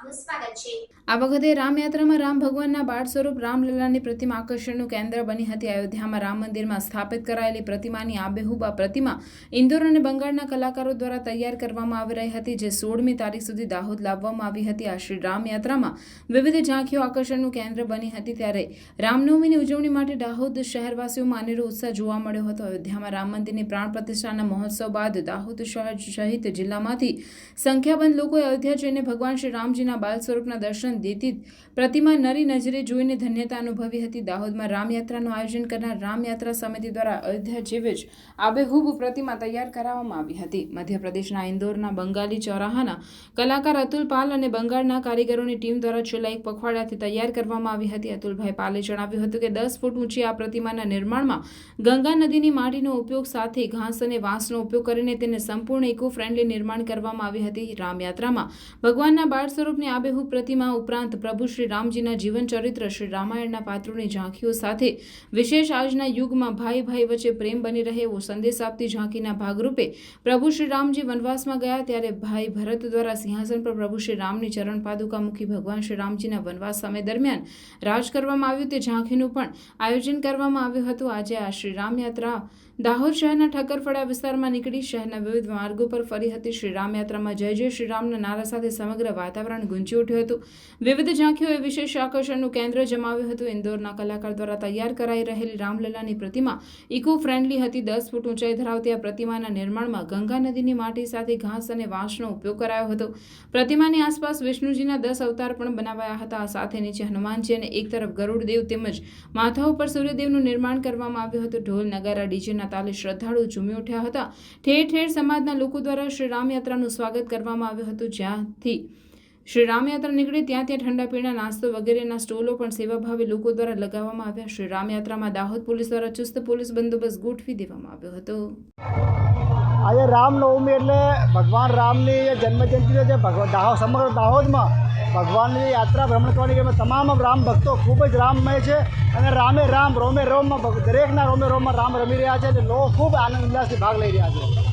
આપનું સ્વાગત છે આ વખતે રામયાત્રામાં રામ ભગવાનના બાળ સ્વરૂપ રામલલાની પ્રતિમા આકર્ષણનું કેન્દ્ર બની હતી. અયોધ્યામાં રામ મંદિરમાં સ્થાપિત કરાયેલી પ્રતિમાની આબેહૂબ આ પ્રતિમા ઇન્દોર અને બંગાળના કલાકારો દ્વારા તૈયાર કરવામાં આવી રહી હતી, જે સોળમી તારીખ સુધી દાહોદ લાવવામાં આવી હતી. આ શ્રી રામયાત્રામાં વિવિધ ઝાંખીઓ આકર્ષણનું કેન્દ્ર બની હતી ત્યારે રામનવમીની ઉજવણી માટે દાહોદ શહેરવાસીઓમાં અનેરો ઉત્સાહ જોવા મળ્યો હતો. અયોધ્યામાં રામ મંદિરની પ્રાણ પ્રતિષ્ઠાના મહોત્સવ બાદ દાહોદ શહેર સહિત જિલ્લામાંથી સંખ્યાબંધ લોકોએ અયોધ્યા જઈને ભગવાન શ્રી રામજીના બાલ સ્વરૂપના દર્શન દેતી પ્રતિમા નરી નજરે જોઈને ધન્યતા અનુભવી હતી. દાહોદમાં રામયાત્રાનું આયોજન કરનાર રામયાત્રા સમિતિ દ્વારા અયોધ્યા જેવી જ આબેહૂબ પ્રતિમા તૈયાર કરાવવામાં આવી હતી. મધ્યપ્રદેશના ઇન્દોરના બંગાળી ચોરાહાના કલાકાર અતુલ પાલ અને બંગાળના કારીગરોની ટીમ દ્વારા છેલ્લા એક પખવાડિયાથી તૈયાર કરવામાં આવી હતી. અતુલભાઈ પાલે જણાવ્યું હતું કે દસ ફૂટ ઊંચી આ પ્રતિમાના નિર્માણમાં ગંગા નદીની માટીનો ઉપયોગ સાથે ઘાસ અને વાંસનો ઉપયોગ કરીને તેને સંપૂર્ણ ઇકો ફ્રેન્ડલી નિર્માણ કરવામાં આવી હતી. રામયાત્રામાં ભગવાનના બાળ સ્વરૂપની આબેહૂબ પ્રતિમા ઉપરાંત પ્રભુ શ્રી રામજીના જીવન ચરિત્ર, શ્રી રામાયણના પાત્રોની ઝાંખીઓ સાથે વિશેષ આજના યુગમાં ભાઈ ભાઈ વચ્ચે પ્રેમ બની રહે એવો સંદેશ આપતી ઝાંખીના ભાગરૂપે પ્રભુ શ્રી રામજી વનવાસમાં ગયા ત્યારે ભાઈ ભરત દ્વારા સિંહાસન પર પ્રભુ શ્રી રામની ચરણ પાદુકા મૂકી ભગવાન શ્રી રામજીના વનવાસ સમય દરમિયાન રાજ કરવામાં આવ્યું. તે ઝાંખીનું પણ આયોજન કરવામાં આવ્યું હતું. આજે આ શ્રી રામયાત્રા દાહોદ શહેરના ઠક્કરફળા વિસ્તારમાં નીકળી. શહેરના વિવિધ માર્ગો પર ફરી હતી શ્રી રામયાત્રામાં જય જય શ્રી રામના નારા સાથે સમગ્ર વાતાવરણ ગુંજી ઉઠ્યું હતું. વિવિધ ઝાંખીઓએ વિશેષ આકર્ષણનું કેન્દ્ર જમાવ્યું હતું. ઇન્દોરના કલાકાર દ્વારા તૈયાર કરાઈ રહેલી રામલલાની પ્રતિમા ઇકો ફ્રેન્ડલી હતી. દસ ફૂટ ઊંચાઈ ધરાવતી આ પ્રતિમાના નિર્માણમાં ગંગા નદીની માટી સાથે ઘાસ અને વાંસનો ઉપયોગ કરાયો હતો. પ્રતિમાની આસપાસ વિષ્ણુજીના દસ અવતાર પણ બનાવાયા હતા. આ સાથે નીચે હનુમાનજી અને એક તરફ ગરુડદેવ તેમજ માથા ઉપર સૂર્યદેવનું નિર્માણ કરવામાં આવ્યું હતું. ઢોલ, નગારા, ડીજેના તાલે શ્રદ્ધાળુ ઝૂમી ઉઠ્યા હતા. ઠેર ઠેર સમાજના લોકો દ્વારા શ્રી રામયાત્રાનું સ્વાગત કરવામાં આવ્યું હતું. જ્યાંથી શ્રી રામયાત્રા નીકળી ત્યાં ત્યાં ઠંડા પીણા, નાસ્તો વગેરેના સ્ટોલો પણ સેવાભાવી લોકો દ્વારા લગાવવામાં આવ્યા. શ્રી રામયાત્રામાં દાહોદ પોલીસ દ્વારા ચુસ્ત પોલીસ બંદોબસ્ત ગોઠવી દેવામાં આવ્યો હતો. આજે રામનવમી એટલે ભગવાન રામની જે જન્મજયંતિ છે ભગવાન દાહોદ, સમગ્ર દાહોદમાં ભગવાનની યાત્રા ભ્રમણ કરવાની કે તમામ રામ ભક્તો ખૂબ જ રામમય છે અને રામે રામ રોમે રોમમાં દરેકના રોમે રોમમાં રામ રમી રહ્યા છે અને લોકો ખૂબ આનંદ ઉલ્લાસથી ભાગ લઈ રહ્યા છે.